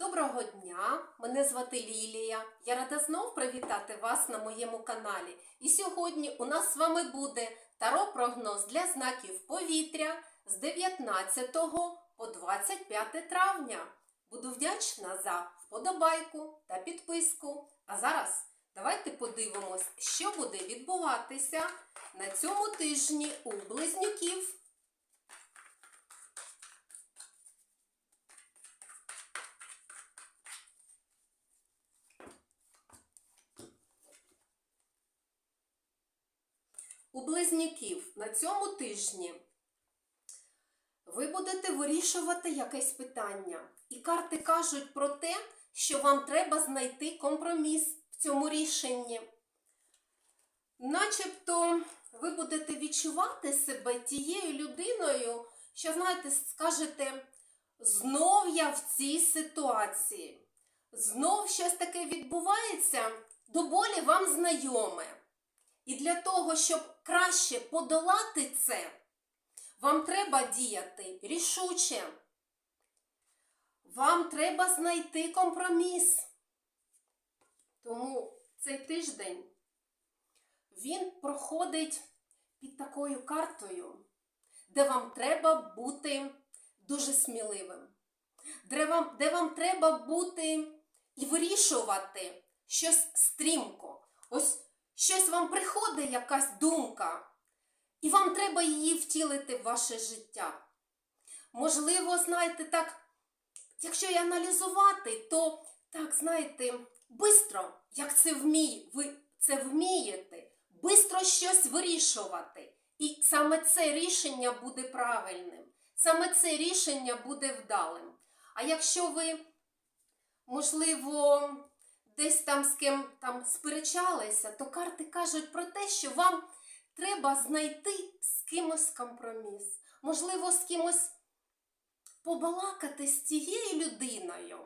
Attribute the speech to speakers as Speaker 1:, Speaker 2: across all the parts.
Speaker 1: Доброго дня! Мене звати Лілія. Я рада знов привітати вас на моєму каналі. І сьогодні у нас з вами буде таро-прогноз для знаків повітря з 19 по 25 травня. Буду вдячна за вподобайку та підписку. А зараз давайте подивимось, що буде відбуватися на цьому тижні у близнюків. У близнюків на цьому тижні ви будете вирішувати якесь питання. І карти кажуть про те, що вам треба знайти компроміс в цьому рішенні. Начебто ви будете відчувати себе тією людиною, що, знаєте, скажете, знов я в цій ситуації. Знов щось таке відбувається, до болі вам знайоме. І для того, щоб краще подолати це, вам треба діяти рішуче. Вам треба знайти компроміс. Тому цей тиждень він проходить під такою картою, де вам треба бути дуже сміливим, де вам, де вам треба бути і вирішувати щось стрімко. Ось щось вам приходить, якась думка, і вам треба її втілити в ваше життя. Можливо, знаєте, так, якщо і аналізувати, то так, знаєте, бистро, як це вміє, ви це вмієте, бистро щось вирішувати. І саме це рішення буде правильним, саме це рішення буде вдалим. А якщо ви, можливо, десь там з ким там сперечалися, то карти кажуть про те, що вам треба знайти з кимось компроміс. Можливо, з кимось побалакати з тією людиною,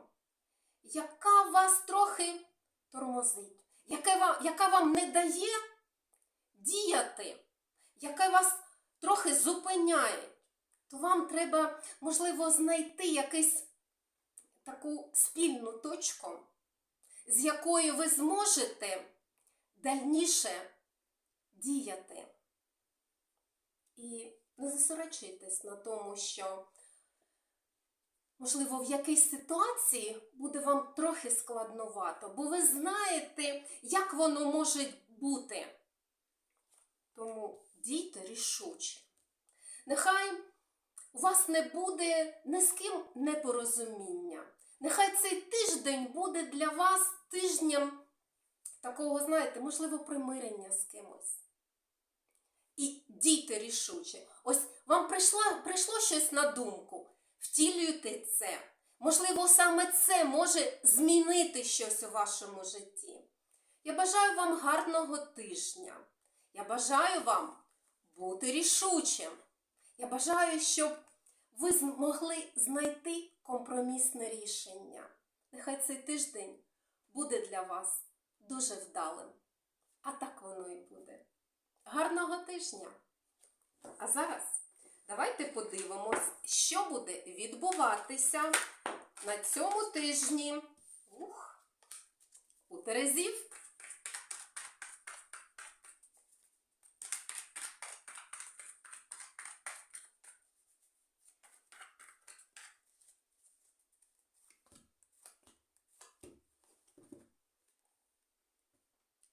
Speaker 1: яка вас трохи тормозить, яка вам, яка вам не дає діяти, яка вас трохи зупиняє. То вам треба, можливо, знайти якусь таку спільну точку з якою ви зможете дальніше діяти. І не зосереджуйтесь на тому, що, можливо, в якійсь ситуації буде вам трохи складновато, бо ви знаєте, як воно може бути. Тому дійте рішуче. Нехай у вас не буде ні з ким непорозуміння. Нехай цей тиждень буде для вас тижнем такого, знаєте, можливо, примирення з кимось. І дійте рішуче. Ось вам прийшло, прийшло щось на думку. Втілюйте це. Можливо, саме це може змінити щось у вашому житті. Я бажаю вам гарного тижня. Я бажаю вам бути рішучим. Я бажаю, щоб ви змогли знайти компромісне рішення. Нехай цей тиждень буде для вас дуже вдалим. А так воно і буде. Гарного тижня! А зараз давайте подивимось, що буде відбуватися на цьому тижні Ух, у Терезів.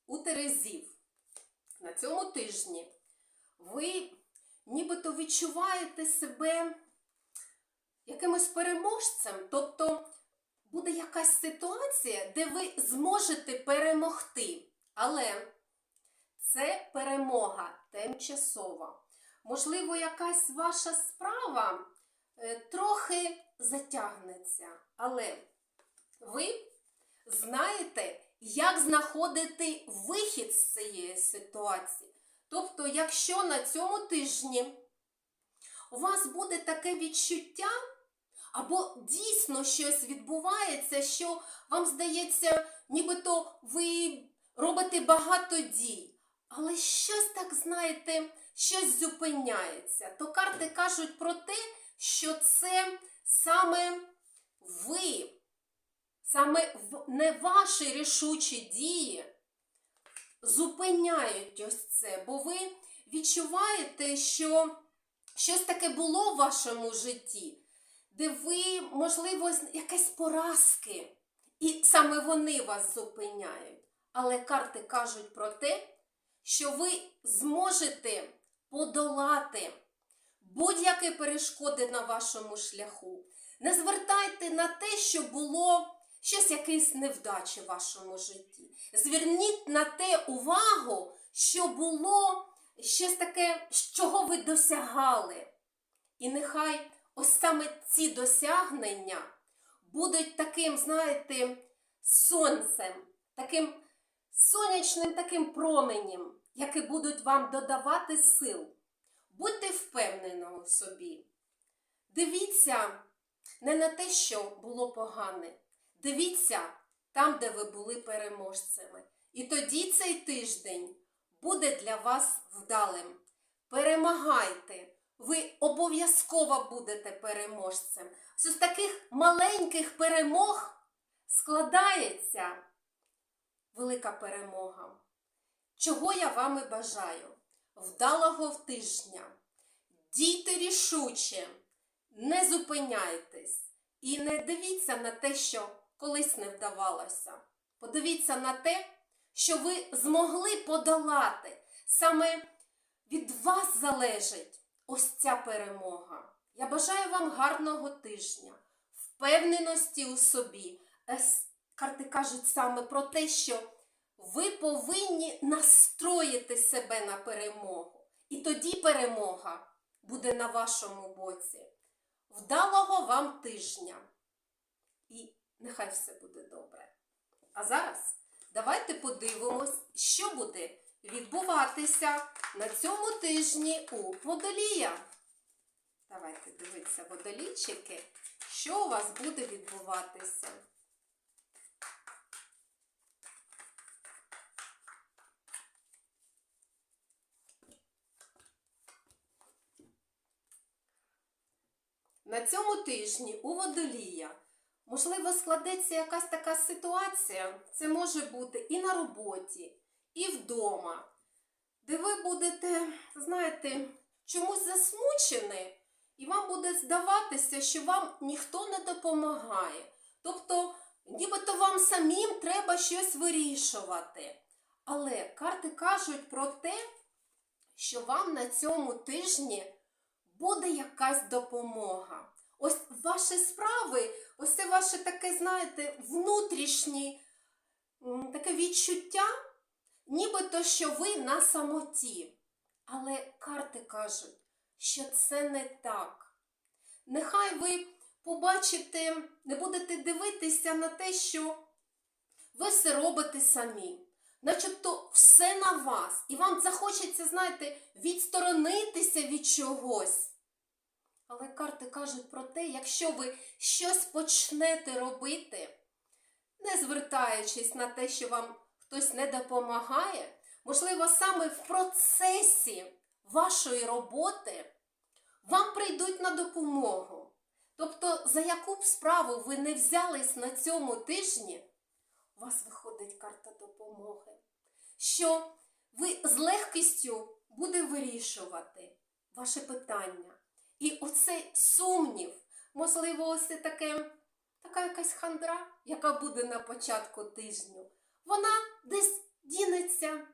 Speaker 1: у Терезів. На цьому тижні ви нібито відчуваєте себе якимось переможцем, тобто буде якась ситуація, де ви зможете перемогти. Але це перемога тимчасова. Можливо, якась ваша справа е, трохи затягнеться, але ви знаєте, як знаходити вихід з цієї ситуації. Тобто, якщо на цьому тижні у вас буде таке відчуття, або дійсно щось відбувається, що вам здається, нібито ви робите багато дій, але щось так, знаєте, щось зупиняється, то карти кажуть про те, що це саме ви Саме не ваші рішучі дії зупиняють ось це, бо ви відчуваєте, що щось таке було в вашому житті, де ви, можливо, якісь поразки, і саме вони вас зупиняють. Але карти кажуть про те, що ви зможете подолати будь-які перешкоди на вашому шляху. Не звертайте на те, що було щось якийсь невдачі в вашому житті. Зверніть на те увагу, що було щось таке, чого ви досягали. І нехай ось саме ці досягнення будуть таким, знаєте, сонцем, таким сонячним таким променем, які будуть вам додавати сил. Будьте впевнені в собі. Дивіться не на те, що було погане. Дивіться там, де ви були переможцями. І тоді цей тиждень буде для вас вдалим. Перемагайте. Ви обов'язково будете переможцем. З таких маленьких перемог складається велика перемога. Чого я вам і бажаю? Вдалого тижня. Дійте рішуче, не зупиняйтесь і не дивіться на те, що колись не вдавалося. Подивіться на те, що ви змогли подолати. Саме від вас залежить ось ця перемога. Я бажаю вам гарного тижня, впевненості у собі. Карти кажуть саме про те, що ви повинні настроїти себе на перемогу. І тоді перемога буде на вашому боці. Вдалого вам тижня. І нехай все буде добре. А зараз давайте подивимось, що буде відбуватися на цьому тижні у водолія. Давайте дивитися, водолійчики, що у вас буде відбуватися. На цьому тижні у водолія можливо складеться якась така ситуація. Це може бути і на роботі, і вдома, де ви будете, знаєте, чомусь засмучені, і вам буде здаватися, що вам ніхто не допомагає. Тобто, нібито вам самим треба щось вирішувати. Але карти кажуть про те, що вам на цьому тижні буде якась допомога. Ось ваші справи, ось це ваше таке, знаєте, внутрішнє таке відчуття, нібито що ви на самоті. Але карти кажуть, що це не так. Нехай ви побачите, не будете дивитися на те, що ви все робите самі. Начебто все на вас. І вам захочеться, знаєте, відсторонитися від чогось. Але карти кажуть про те, якщо ви щось почнете робити, не звертаючись на те, що вам хтось не допомагає, можливо, саме в процесі вашої роботи вам прийдуть на допомогу. Тобто, за яку б справу ви не взялись на цьому тижні, у вас виходить карта допомоги, що ви з легкістю буде вирішувати ваше питання. І оцей сумнів, можливо, ось таке, така якась хандра, яка буде на початку тижню, вона десь дінеться.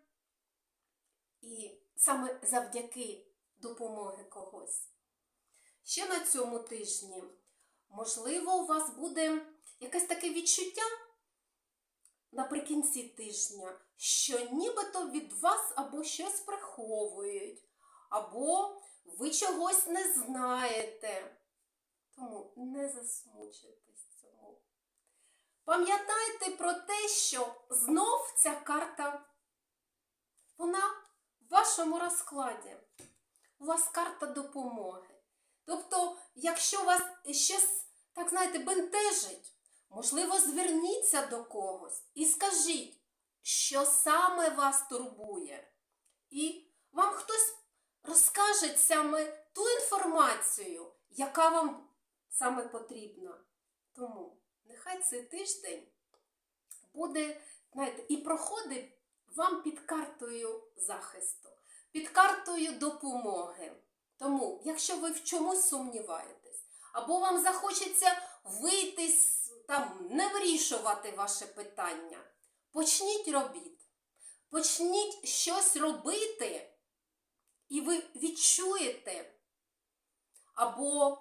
Speaker 1: І саме завдяки допомоги когось. Ще на цьому тижні, можливо, у вас буде якесь таке відчуття наприкінці тижня, що нібито від вас або щось приховують, або ви чогось не знаєте. Тому не засмучуйтесь цьому. Пам'ятайте про те, що знов ця карта, вона в вашому розкладі. У вас карта допомоги. Тобто, якщо вас щось, так знаєте, бентежить, можливо, зверніться до когось і скажіть, що саме вас турбує. І вам хтось розкаже саме ту інформацію, яка вам саме потрібна. Тому нехай цей тиждень буде, знаєте, і проходить вам під картою захисту, під картою допомоги. Тому, якщо ви в чомусь сумніваєтесь, або вам захочеться вийти там, не вирішувати ваше питання, почніть робіть. Почніть щось робити, і ви відчуєте, або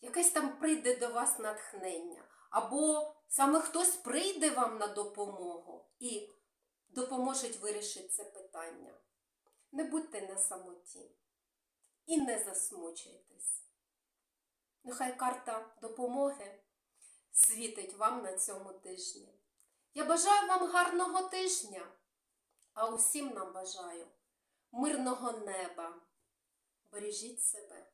Speaker 1: якесь там прийде до вас натхнення, або саме хтось прийде вам на допомогу і допоможе вирішити це питання. Не будьте на самоті і не засмучуйтесь. Нехай карта допомоги світить вам на цьому тижні. Я бажаю вам гарного тижня, а усім нам бажаю мирного неба. Бережіть себе.